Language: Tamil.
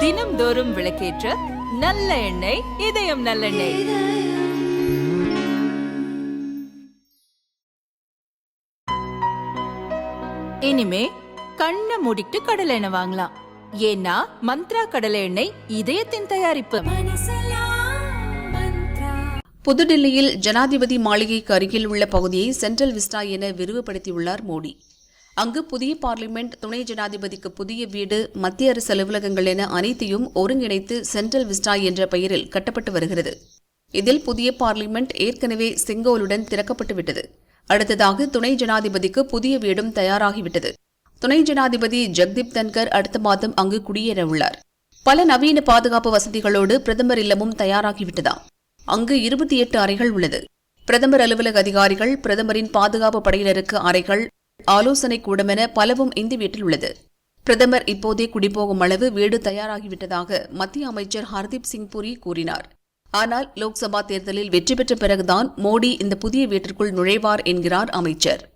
தினம்தோறும் விளக்கேற்ற நல்ல எண்ணெய் இதயம் நல்லெண்ணெய். இனிமே கண்ணை மூடிட்டு கடலை எண்ணெய் வாங்கலாம். ஏன்னா மந்த்ரா கடலை எண்ணெய் இதயத்தின் தயாரிப்பு. புதுடில்லியில் ஜனாதிபதி மாளிகைக்கு அருகில் உள்ள பகுதியை சென்ட்ரல் விஸ்டா என விரிவுபடுத்தியுள்ளார் மோடி. அங்கு புதிய பார்லிமெண்ட் துணை ஜனாதிபதிக்கு புதிய வீடு மத்திய அரசு அலுவலகங்கள் என அனைத்தையும் ஒருங்கிணைத்து சென்ட்ரல் விஸ்டா என்ற பெயரில் கட்டப்பட்டு வருகிறது. இதில் புதிய பார்லிமெண்ட் ஏற்கனவே செங்கோலுடன் திறக்கப்பட்டுவிட்டது. அடுத்ததாக துணை ஜனாதிபதிக்கு புதிய வீடும் தயாராகிவிட்டது. துணை ஜனாதிபதி ஜெக்தீப் தன்கர் அடுத்த மாதம் அங்கு குடியேற உள்ளார். பல நவீன பாதுகாப்பு வசதிகளோடு பிரதமர் இல்லமும் தயாராகிவிட்டதாம் அங்கு இருபத்தி எட்டு அறைகள் உள்ளது. பிரதமர் அலுவலக அதிகாரிகள் பிரதமரின் பாதுகாப்பு படையினருக்கு அறைகள் ஆலோசனை கூடமென என பலவும் இந்த வீட்டில் உள்ளது. பிரதமர் இப்போதே குடிபோகும் அளவு வீடு தயாராகிவிட்டதாக மத்திய அமைச்சர் ஹர்தீப் சிங் புரி கூறினார். ஆனால் லோக்சபா தேர்தலில் வெற்றி பெற்ற பிறகுதான் மோடி இந்த புதிய வீட்டிற்குள் நுழைவார் என்கிறார் அமைச்சர்.